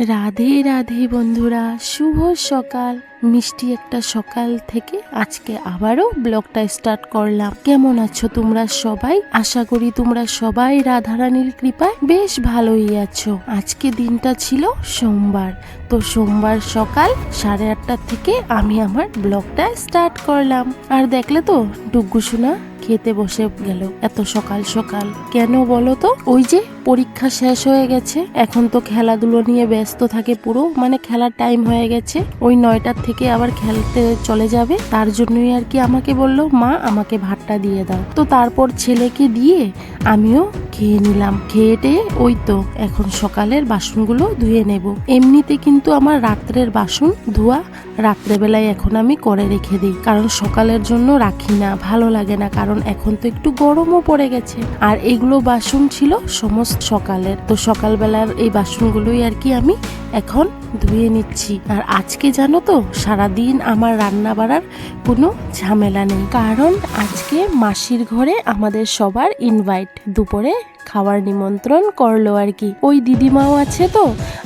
রাধে রাধে বন্ধুরা শুভ সকাল। মিষ্টি একটা সকাল থেকে আজকে আবারও ব্লগটা স্টার্ট করলাম। কেমন আছো তোমরা সবাই? আশা করি তোমরা সবাই রাধারানীর কৃপায় বেশ ভালোই আছো। আজকে দিনটা ছিল সোমবার। তো সোমবার সকাল সাড়ে আটটা থেকে আমি আমার ব্লগটা স্টার্ট করলাম। আর দেখলে তো ডুগ্গু সোনা খেতে বসে গেল এত সকাল সকাল। কেন বলো তো? ওই যে পরীক্ষা শেষ হয়ে গেছে। এখন তো খেলাধুলো নিয়ে ব্যস্ত থাকে পুরো। মানে খেলার টাইম হয়ে গেছে। ওই নয়টার থেকে আবার খেলতে চলে যাবে, তার জন্যই আর কি আমাকে বলল, মা, আমাকে ভাতটা দিয়ে দাও। তো তারপর ছেলেকে দিয়ে আমিও খেয়ে নিলাম। খেয়ে টেয়ে ওই তো, এখন সকালের বাসনগুলো ধুয়ে নেব। এমনিতে কিন্তু আমার রাত্রের বাসন ধোয়া রাত্রেবেলায় এখন আমি করে রেখে দিই। কারণ সকালের জন্য রাখি না, ভালো লাগে না। কারণ এখন তো একটু গরমও পড়ে গেছে। আর এগুলো বাসন ছিল সমস্ত সকালের। তো সকালবেলার এই বাসনগুলোই আর কি আমি এখন ধুয়ে নিচ্ছি। আর আজকে জানো তো, সারাদিন আমার রান্না বাড়ার কোনো ঝামেলা নেই। কারণ আজকে মাসির ঘরে আমাদের সবার ইনভাইট দুপুরে খাওয়ার নিমন্ত্রণ করল আর কি। ওই দিদিমাও আছে তো,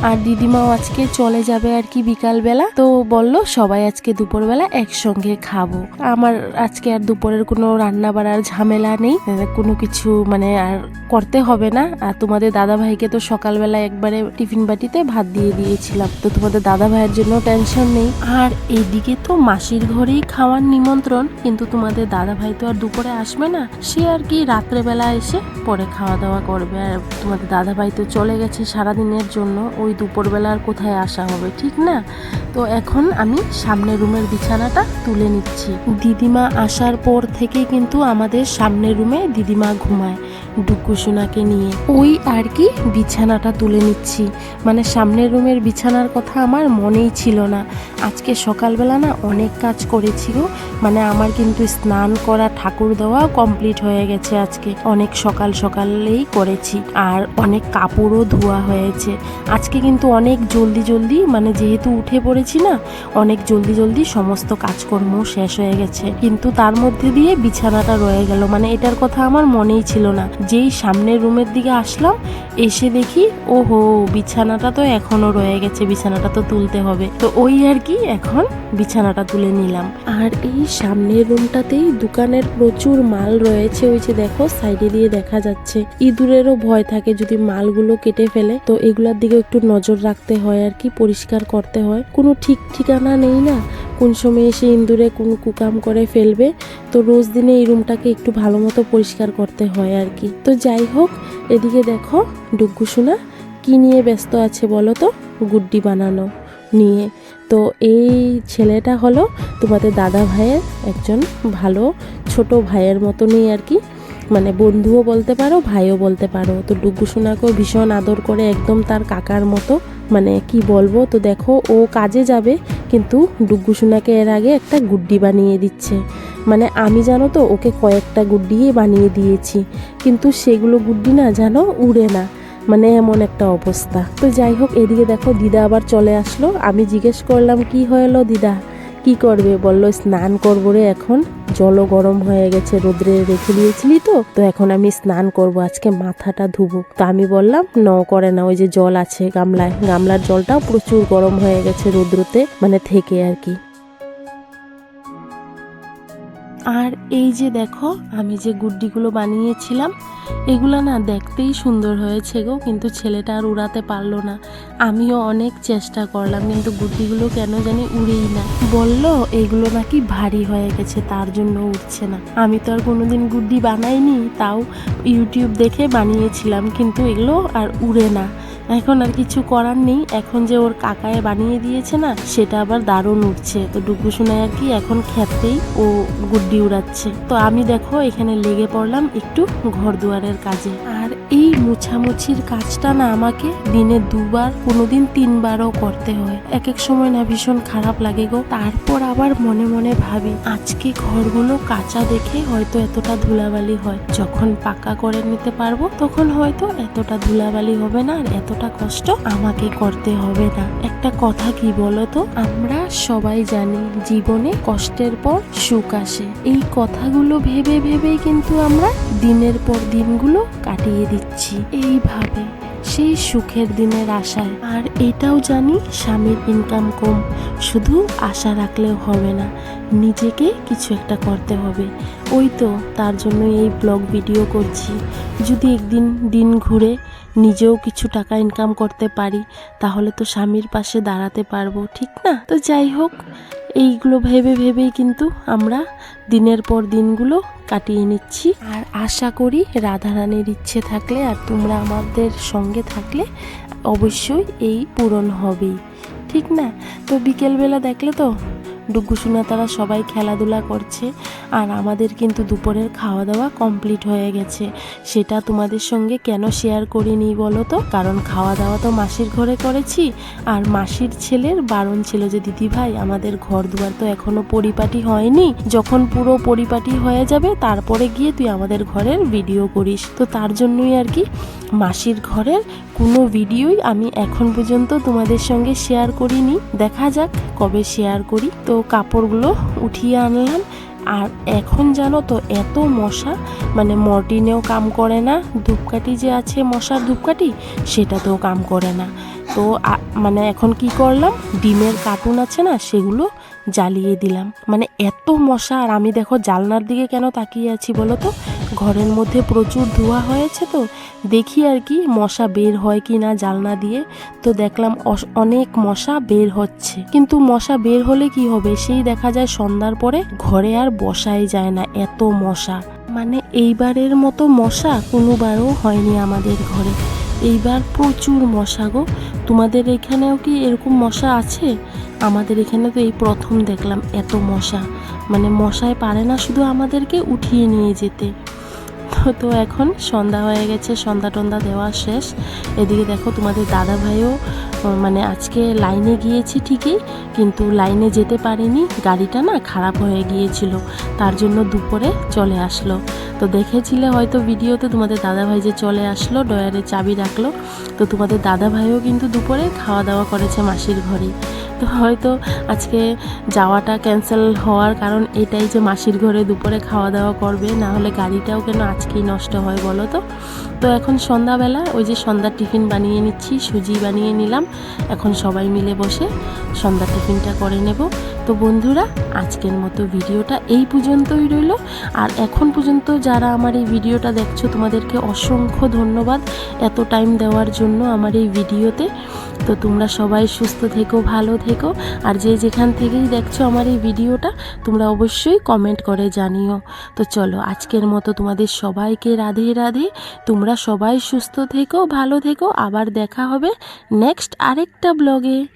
আর দিদিমাও আজকে চলে যাবে আর কি বিকালবেলা। তো বলল, সবাই আজকে দুপুরবেলা একসঙ্গে খাব। আমার আজকে আর দুপুরের কোনো রান্না বাড়ার ঝামেলা নেই। কোনো কিছু মানে আর করতে হবে না। আর তোমাদের দাদা ভাইকে তো সকালবেলা একবারে টিফিন বাটিতে ভাত দিয়ে দিয়েছিলাম। তো তোমাদের দাদা ভাইয়ের জন্য টেনশন নেই। আর এইদিকে তো মাসির ঘরেই খাওয়ার নিমন্ত্রণ, কিন্তু তোমাদের দাদা ভাই তো আর দুপুরে আসবে না। সে আর কি রাত্রেবেলা এসে পরে খাওয়া দাওয়া করবে আর তোমাদের দাদা ভাই তো চলে গেছে সারাদিনের জন্য, ওই দুপুরবেলা আর কোথায় আসা হবে, ঠিক না? তো এখন আমি সামনের রুমের বিছানাটা তুলে নিচ্ছি। দিদিমা আসার পর থেকে কিন্তু আমাদের সামনের রুমে দিদিমা ঘুমায় ডুকুসোনাকে নিয়ে। ওই আর কি বিছানাটা তুলে নিচ্ছি। মানে সামনের রুমের বিছানার কথা আমার মনেই ছিল না। আজকে সকালবেলা না অনেক কাজ করেছি গো। মানে আমার কিন্তু স্নান করা, ঠাকুর দেওয়া কমপ্লিট হয়ে গেছে আজকে। অনেক সকাল সকালেই করেছি। আর অনেক কাপড়ও ধোয়া হয়েছে। আজকে কিন্তু অনেক জলদি জলদি মানে যেহেতু উঠে পড়েছি না, অনেক জলদি জলদি সমস্ত কাজকর্ম শেষ হয়ে গেছে। কিন্তু তার মধ্যে দিয়ে বিছানাটা রয়ে গেল। মানে এটার কথা আমার মনেই ছিল না। যেই সামনের রুমের দিকে আসলাম, এসে দেখি ও হো বিছানাটা তো এখনও রয়ে গেছে, বিছানাটা তো তুলতে হবে। তো ওই আর কি এখন বিছানাটা তুলে নিলাম। আর এই সামনের রুমটাতেই দোকানের প্রচুর মাল রয়েছে, ওই যে দেখো, সাইডে দিয়ে দেখা যাচ্ছে। ইঁদুরেরও ভয় থাকে যদি মালগুলো কেটে ফেলে। তো এগুলার দিকে একটু নজর রাখতে হয় আর কি, পরিষ্কার করতে হয়। কোনো ঠিক ঠিকানা নেই না? কোন সময় এসে ইঁদুরে কোন কুকাম করে ফেলবে? তো রোজ দিনে এই রুমটাকে একটু ভালো মতো পরিষ্কার করতে হয় আর কি। তো যাই হোক, এদিকে দেখো ডুগ্গু সোনা, কি নিয়ে ব্যস্ত আছে বলো তো? গুড্ডি বানানো নিয়ে। তো এই ছেলেটা হলো তোমাদের দাদা ভাইয়ের একজন ভালো ছোট ভাইয়ের মতনই আর কি। মানে বন্ধুও বলতে পারো, ভাইও বলতে পারো। তো ডুগ্গু সোনাকেও ভীষণ আদর করে একদম তার কাকার মতো মানে কি বলব, তো দেখো ও কাজে যাবে, কিন্তু ডুগ্গু সোনাকে এর আগে একটা গুড্ডি বানিয়ে দিচ্ছে। মানে আমি জানো তো, ওকে কয়েকটা গুড্ডিই বানিয়ে দিয়েছি, কিন্তু সেগুলো গুড্ডি না জানো উড়ে না মানে এমন একটা অবস্থা। তো যাই হোক, এদিকে দেখো দিদা আবার চলে আসলো। আমি জিজ্ঞেস করলাম, কি হলো দিদা? কি করবে? বলল, স্নান করব রে এখন। জলও গরম হয়ে গেছে, রোদ্রে রেখে দিয়েছিলি তো। তো এখন আমি স্নান করব, আজকে মাথাটা ধুবো। তা আমি বললাম ন করে না ওই যে জল আছে গামলায়। গামলার জলটাও প্রচুর গরম হয়ে গেছে রোদ্রতে মানে থেকে আর কি। আর এই যে দেখো, আমি যে গুড্ডিগুলো বানিয়েছিলাম, এগুলো না দেখতেই সুন্দর হয়েছে গো, কিন্তু ছেলেটা আর উড়াতে পারল না। আমিও অনেক চেষ্টা করলাম, কিন্তু গুড্ডিগুলো কেন জানি উড়েই না। বলল, এগুলো নাকি ভারী হয়ে গেছে, তার জন্য উঠছে না। আমি তো আর কোনোদিন গুড্ডি বানাইনি, তাও ইউটিউব দেখে বানিয়েছিলাম, কিন্তু এগুলো আর উড়ে না। এখন আর কিছু করার নেই। এখন যে ওর কাকায় বানিয়ে দিয়েছে না, সেটা আবার দারুণ উঠছে। তো ডুগু শোনায় আর কি এখন খেতেই ও গুড্ডি উড়াচ্ছে। তো আমি দেখো, এখানে লেগে পড়লাম একটু ঘর দুয়ারের কাজে। এই মুছামুছির কাজটা না আমাকে দিনে দুবার, কোনোদিন তিনবারও করতে হয়। এক এক সময় না ভীষণ খারাপ লাগে গো। তারপর আবার মনে মনে ভাবি, আজকে ঘরগুলো কাঁচা দেখে হয়তো এতটা ধুলাবালি হয়। যখন পাকা করে নিতে পারব, তখন হয়তো এতটা ধুলাবালি হবে না আর এতটা কষ্ট আমাকে করতে হবে না। একটা কথা কি বলতো? আমরা সবাই জানি, জীবনে কষ্টের পর সুখ আসে। এই কথাগুলো ভেবে ভেবেই কিন্তু আমরা দিনের পর দিনগুলো কাটিয়ে দিচ্ছি এইভাবে সেই সুখের দিনের আশায়। আর এটাও জানি স্বামীর ইনকাম কম। শুধু আশা রাখলেও হবে না, নিজেকে কিছু একটা করতে হবে। ওই তো তার জন্য এই ব্লগ ভিডিও করছি। যদি একদিন দিন ঘুরে নিজেও কিছু টাকা ইনকাম করতে পারি, তাহলে তো স্বামীর পাশে দাঁড়াতে পারব, ঠিক না? তো যাই হোক এইগুলো ভেবে ভেবেই কিন্তু আমরা দিনের পর দিনগুলো কাটিয়ে নিচ্ছি। আর আশা করি রাধারানীর ইচ্ছে থাকলে আর তোমরা আমাদের সঙ্গে থাকলে অবশ্যই এই পূরণ হবেই। ঠিক না? তো বিকেলবেলা দেখলে তো ডুগুসুনা তারা সবাই খেলাধুলা করছে আর আমাদের কিন্তু দুপুরের খাওয়া দাওয়া কমপ্লিট হয়ে গেছে। সেটা তোমাদের সঙ্গে কেন শেয়ার করিনি বলো তো? কারণ খাওয়া দাওয়া তো মাসির ঘরে করেছি আর মাসির ছেলের বারণ ছিল যে, দিদি ভাই, আমাদের ঘর দুয়ার তো এখনও পরিপাটি হয়নি। যখন পুরো পরিপাটি হয়ে যাবে, তারপরে গিয়ে তুই আমাদের ঘরের ভিডিও করিস। তো তার জন্যই আর কি মাসির ঘরের কোনো ভিডিওই আমি এখন পর্যন্ত তোমাদের সঙ্গে শেয়ার করিনি। দেখা যাক কবে শেয়ার করি। তো কাপড়গুলো উঠিয়ে আনলাম। আর এখন জানো তো এত মশা মানে মর্টিনেও কাম করে না, ধূপকাঠি যে আছে মশার ধূপকাঠি, সেটাতেও কাম করে না। তো মানে এখন কি করলাম? ডিমের কার্টুন আছে না, সেগুলো জ্বালিয়ে দিলাম। মানে এত মশা, আর আমি দেখো জালনার দিকে কেন তাকিয়ে আছি বলো তো? ঘরের মধ্যে প্রচুর ধোয়া হয়েছে তো, দেখি আর কি মশা বের হয় কি না জালনা দিয়ে। তো দেখলাম অনেক মশা বের হচ্ছে। কিন্তু মশা বের হলে কি হবে? সেই দেখা যায় সন্ধ্যার পরে ঘরে আর বসাই যায় না এত মশা। মানে এইবারের মতো মশা কোনোবারও হয়নি আমাদের ঘরে। এইবার প্রচুর মশা গো। তোমাদের এখানেও কি এরকম মশা আছে? আমাদের এখানে তো এই প্রথম দেখলাম এত মশা। মানে মশায় পারে না শুধু আমাদেরকে উঠিয়ে নিয়ে যেতে। তো- এখন সন্ধ্যা হয়ে গেছে, সন্ধ্যা টন্দা দেওয়া শেষ। এদিকে দেখো তোমাদের দাদা ভাইও মানে আজকে লাইনে গিয়েছে ঠিকই, কিন্তু লাইনে যেতে পারেনি। গাড়িটা না খারাপ হয়ে গিয়েছিল, তার জন্য দুপুরে চলে আসলো। তো দেখেছিলে হয়তো ভিডিওতে তোমাদের দাদাভাই যে চলে আসলো, ডয়ারে চাবি রাখল। তো তোমাদের দাদাভাইও কিন্তু দুপুরে খাওয়া দাওয়া করেছে মাসির ঘরে। তো হয়তো আজকে যাওয়াটা ক্যান্সেল হওয়ার কারণ এটাই যে মাসির ঘরে দুপুরে খাওয়া দাওয়া করবে, না হলে গাড়িটাও কেন আজকেই নষ্ট হয় বলো তো? তো এখন সন্ধ্যাবেলা, ওই যে সন্ধ্যার টিফিন বানিয়ে নিচ্ছি, সুজি বানিয়ে নিলাম। এখন সবাই মিলে বসে সন্ধ্যার টিফিনটা করে নেব। তো বন্ধুরা, আজকের মতো ভিডিওটা এই পর্যন্তই রইল। আর এখন পর্যন্ত যারা আমার এই ভিডিওটা দেখছ, তোমাদেরকে অসংখ্য ধন্যবাদ এত টাইম দেওয়ার জন্য আমার এই ভিডিওতে। তো তোমরা সবাই সুস্থ থেকো, ভালো থেকো। আর যে যেখান থেকেই দেখছ আমার এই ভিডিওটা, তোমরা অবশ্যই কমেন্ট করে জানিও। তো চলো, আজকের মতো তোমাদের সবাইকে রাধে রাধে। তোমরা সবাই সুস্থ থেকো, ভালো থেকো। আবার দেখা হবে নেক্সট আরেকটা ব্লগে